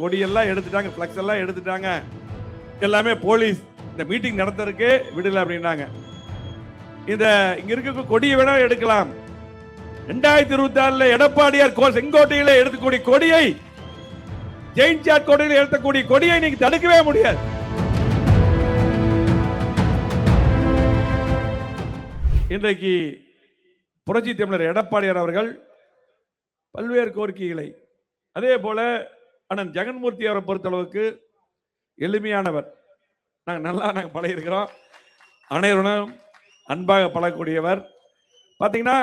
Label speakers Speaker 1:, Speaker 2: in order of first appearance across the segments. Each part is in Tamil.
Speaker 1: கொடியெல்லாம் எடுத்துட்டாங்க ஃப்ளக்ஸ் எல்லாம் எடுத்துட்டாங்க. எல்லாமே போலீஸ் இந்த மீட்டிங் நடத்துறதுக்கே விடல அப்படின்னாங்க. இந்த இங்க இருக்க கொடியை வேணா எடுக்கலாம். ரெண்டாயிரத்தி இருபத்தி ஆறுல எடப்பாடியார் கோ- செங்கோட்டையில எடுக்கக்கூடிய கொடியை ஜெயின் சாட் கோட்டையில் எடுக்கக்கூடிய கொடியை நீங்க தடுக்கவே முடியாது. இன்றைக்கு புரட்சி தமிழர் எடப்பாடியார் அவர்கள் பல்வேறு கோரிக்கைகளை அதே போல ஆனால் ஜெகன்மூர்த்தி அவரை பொறுத்தளவுக்கு எளிமையானவர். நாங்கள் நல்லா நாங்கள் பழகிருக்கிறோம் அனைவரும் அன்பாக பழகக்கூடியவர். பார்த்தீங்கன்னா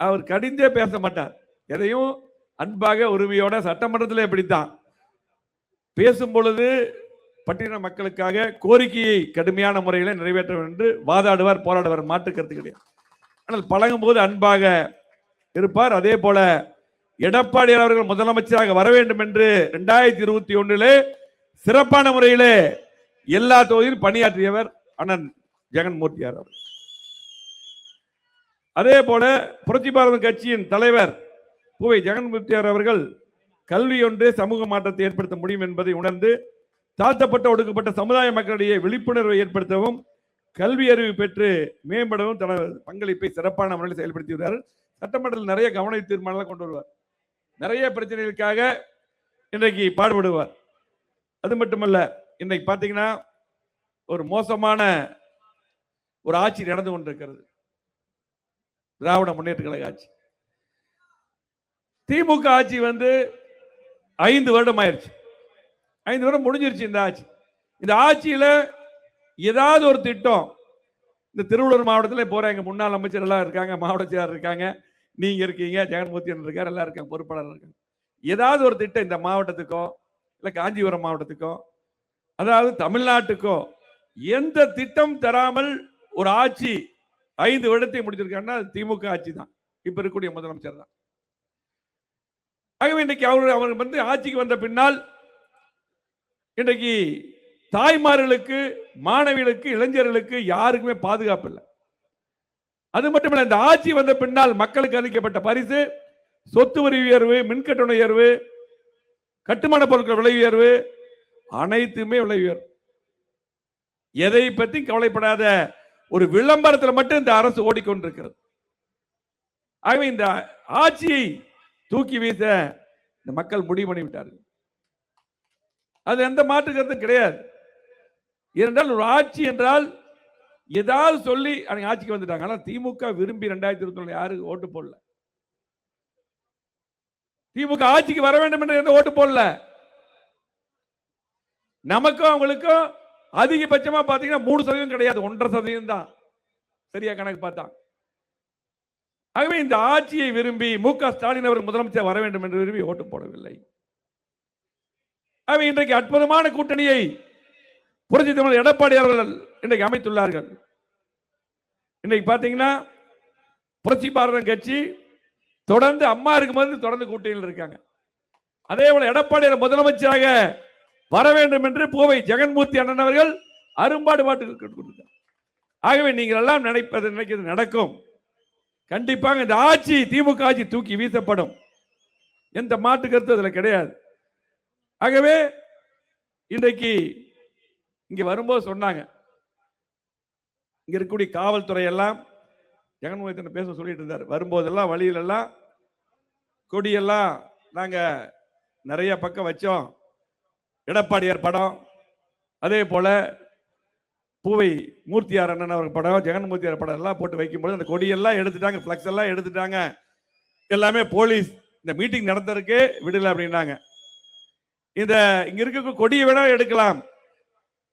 Speaker 1: அவர் கடிந்தே பேச மாட்டார். எதையும் அன்பாக உரிமையோட சட்டமன்றத்தில் இப்படித்தான். பேசும் பொழுது பட்டியல மக்களுக்காக கோரிக்கையை கடுமையான முறையில் நிறைவேற்ற வேண்டும் என்று வாதாடுவார் போராடுவார் மாற்று கருத்து கிடையாது ஆனால் பழகும்போது அன்பாக இருப்பார். அதே போல எடப்பாடியார் அவர்கள் முதலமைச்சராக வர வேண்டும் என்று இரண்டாயிரத்தி இருபத்தி ஒன்றிலே சிறப்பான முறையிலே எல்லா தொகுதியிலும் பணியாற்றியவர் அண்ணன் ஜெகன்மூர்த்தியார் அவர் அதே போல புரட்சி பாரத கட்சியின் தலைவர் பூவை ஜெகன்மூர்த்தியார் அவர்கள் கல்வி ஒன்றே சமூக மாற்றத்தை ஏற்படுத்த முடியும் என்பதை உணர்ந்து தாழ்த்தப்பட்ட ஒடுக்கப்பட்ட சமுதாய மக்களிடையே விழிப்புணர்வை ஏற்படுத்தவும் கல்வி அறிவு பெற்று மேம்படவும் தனது பங்களிப்பை சிறப்பான முறையில் செயல்படுத்தி வருகிறார். சட்டமன்றத்தில் நிறைய கவன தீர்மானங்களை கொண்டு வருவார். நிறைய பிரச்சனைகளுக்காக இன்றைக்கு பாடுபடுவார். அது மட்டுமல்ல இன்னைக்கு பார்த்தீங்கன்னா ஒரு மோசமான ஒரு ஆட்சி நடந்து கொண்டிருக்கிறது. திராவிட முன்னேற்ற கழக ஆட்சி. திமுக ஆட்சி வந்து ஐந்து வருடம் ஆயிடுச்சு ஐந்து வருடம் முடிஞ்சிருச்சு இந்த ஆட்சி. இந்த ஆட்சியில் ஏதாவது ஒரு திட்டம். இந்த திருவள்ளூர் மாவட்டத்தில் போகிற எங்கள் முன்னாள் அமைச்சர் எல்லாம் இருக்காங்க மாவட்ட செயலாளர் இருக்காங்க. நீங்க இருக்கீங்க ஜெகன்மூர்த்தி இருக்கார் இருக்காரு எல்லாம் இருக்காங்க பொறுப்பாளர் இருக்காங்க. ஏதாவது ஒரு திட்டம் இந்த மாவட்டத்துக்கோ இல்லை காஞ்சிபுரம் மாவட்டத்துக்கோ அதாவது தமிழ்நாட்டுக்கோ எந்த திட்டம் தராமல் ஒரு ஆட்சி ஐந்து வருடத்தை முடிச்சிருக்காங்கன்னா திமுக ஆட்சி தான். இப்ப இருக்கக்கூடிய முதலமைச்சர் தான். ஆகவே இன்னைக்கு அவர் அவர் வந்து ஆட்சிக்கு வந்த பின்னால் இன்றைக்கு தாய்மார்களுக்கு மாணவிகளுக்கு இளைஞர்களுக்கு யாருக்குமே பாதுகாப்பு இல்லை. அது மட்டுமல்ல இந்த ஆட்சி வந்த பின்னால் மக்களுக்கு அளிக்கப்பட்ட பரிசு சொத்து வரி உயர்வு மின்கட்டண உயர்வு கட்டுமான பொருட்கள் விலை உயர்வு அனைத்துமே விலை உயர்வு. எதை பற்றி கவலைப்படாத ஒரு விளம்பரத்தில் மட்டும் இந்த அரசு ஓடிக்கொண்டிருக்கிறது. ஆகவே இந்த ஆட்சியை தூக்கி வீச இந்த மக்கள் முடிவு பண்ணிவிட்டார்கள். அது எந்த மாற்று கருத்தும் கிடையாது. ஏனென்றால் ஒரு ஆட்சி என்றால் ஏதாவது சொல்லி அவங்க ஆட்சிக்கு வந்துட்டாங்க. ஆனால் திமுக விரும்பி ரெண்டாயிரத்தி இருபத்தி ஒன்று யாரு ஓட்டு போடல. திமுக ஆட்சிக்கு வர வேண்டும் என்று எந்த ஓட்டு போடல. நமக்கும் அவங்களுக்கும் அதிகபட்சமா பாத்தீங்கன்னா மூணு சதவீதம் கிடையாது. ஒன்றரை சதவீதம் தான். சரியா கணக்கு பார்த்தா. ஆகவே இந்த ஆட்சியை விரும்பி மு க ஸ்டாலின் அவர் முதலமைச்சர் வர வேண்டும் என்று விரும்பி ஓட்டு போடவில்லை. ஆகவே இன்றைக்கு அற்புதமான கூட்டணியை புரட்சி தமிழர் எடப்பாடி அவர்கள் இன்றைக்கு அமைத்துள்ளார்கள். இன்னைக்கு பார்த்தீங்கன்னா புரட்சி பாரதம் கட்சி தொடர்ந்து அம்மா இருக்கும்போது தொடர்ந்து கூட்டணியில் இருக்காங்க. அதே போல எடப்பாடியார் முதலமைச்சராக வர வேண்டும் என்று பூவை ஜெகன்மூர்த்தி அண்ணன் அவர்கள் அரும்பாடு பாட்டு கொண்டிருக்கிறார் ஆகவே நீங்கள் எல்லாம் நினைப்பது நினைக்கிறது நடக்கும். கண்டிப்பாக இந்த ஆட்சி திமுக ஆட்சி தூக்கி வீசப்படும். எந்த மாற்று கருத்து அதில் கிடையாது. ஆகவே இன்றைக்கு இங்கே வரும்போது சொன்னாங்க. இங்கே இருக்கக்கூடிய காவல்துறை எல்லாம் ஜெகன்மோகன் பேச சொல்லிட்டு இருந்தார். வரும்போதெல்லாம் வழியிலெல்லாம் கொடியெல்லாம் நாங்கள் நிறைய பக்கம் வச்சோம். எடப்பாடியார் படம் அதே போல் பூவை மூர்த்தியார் அண்ணன் அவர் படம் ஜெகன்மூர்த்தியார் படம் எல்லாம் போட்டு வைக்கும்போது அந்த கொடியெல்லாம் எடுத்துட்டாங்க ஃப்ளக்ஸ் எல்லாம் எடுத்துட்டாங்க. எல்லாமே போலீஸ் இந்த மீட்டிங் நடத்துறதுக்கே விடலை அப்படின்னாங்க. இந்த இங்க இருக்க கொடியை வேணா எடுக்கலாம்.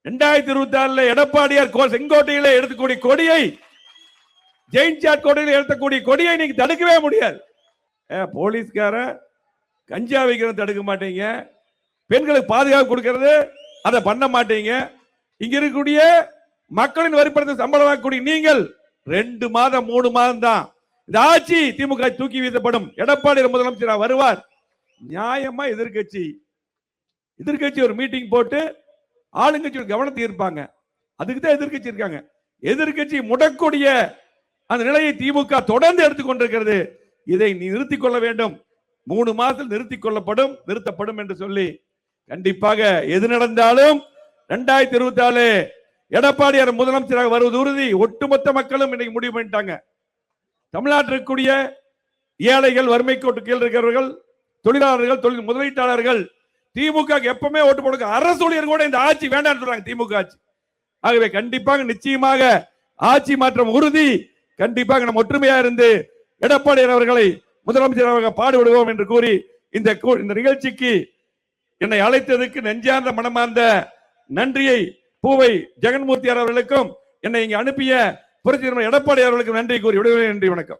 Speaker 1: ரெண்டாயிரத்தி இருபத்தி ஆறுல எடப்பாடியார் கோ- செங்கோட்டையில எடுக்கக்கூடிய கொடியை ஜெயின் சாட் கோட்டையில் எடுக்கக்கூடிய கொடியை நீங்க தடுக்கவே முடியாது. போலீஸ்கார கஞ்சா வைக்கிறத தடுக்க மாட்டீங்க. பெண்களுக்கு பாதுகாப்பு கொடுக்கறது அதை பண்ண மாட்டீங்க. இங்க இருக்கக்கூடிய மக்களின் வரிப்படத்தை சம்பளமாக்கக்கூடிய நீங்கள் ரெண்டு மாதம் மூணு மாதம் தான். இந்த ஆட்சி திமுக தூக்கி வீசப்படும். எடப்பாடி முதலமைச்சர் வருவார். நியாயமா எதிர்க்கட்சி. எதிர்க்கட்சி ஒரு மீட்டிங் போட்டு ஆளுங்கட்சியோட கவனத்தை இருப்பாங்க அதுக்கு தான் எதிர்க்கட்சி இருக்காங்க. எதிர்க்கட்சி முடக்கூடிய அந்த நிலையை திமுக தொடர்ந்து எடுத்துக்கொண்டிருக்கிறது இதை நீ நிறுத்தி கொள்ள வேண்டும். மூணு மாதத்தில் நிறுத்தி கொள்ளப்படும் நிறுத்தப்படும் என்று சொல்லி கண்டிப்பாக எது நடந்தாலும் ரெண்டாயிரத்தி இருபத்தி நாலு எடப்பாடியார் முதலமைச்சராக வருவது உறுதி. ஒட்டுமொத்த மக்களும் இன்னைக்கு முடிவு பண்ணிட்டாங்க. தமிழ்நாட்டில் இருக்கக்கூடிய ஏழைகள் வறுமை கோட்டு கீழ் இருக்கிறவர்கள் தொழிலாளர்கள் தொழில் முதலீட்டாளர்கள் திமுக எப்பவுமே ஓட்டு போடுங்க. அரசு ஊழியர் கூட இந்த ஆட்சி வேண்டாம்னு சொல்றாங்க திமுக ஆட்சி. ஆகவே கண்டிப்பாக நிச்சயமாக ஆட்சி மாற்றம் உறுதி. கண்டிப்பாக நம்ம ஒற்றுமையா இருந்து எடப்பாடி அவர்களை முதலமைச்சராக பாடுபடுவோம் என்று கூறி இந்த கூ- இந்த நிகழ்ச்சிக்கு என்னை அழைத்ததுக்கு நெஞ்சார்ந்த மனமார்ந்த நன்றியை பூவை ஜெகன்மூர்த்தியார் அவர்களுக்கும் என்னை இங்கு அனுப்பிய புரட்சி எடப்பாடி அவர்களுக்கும் நன்றி கூறி விடுவேன் நன்றி வணக்கம்.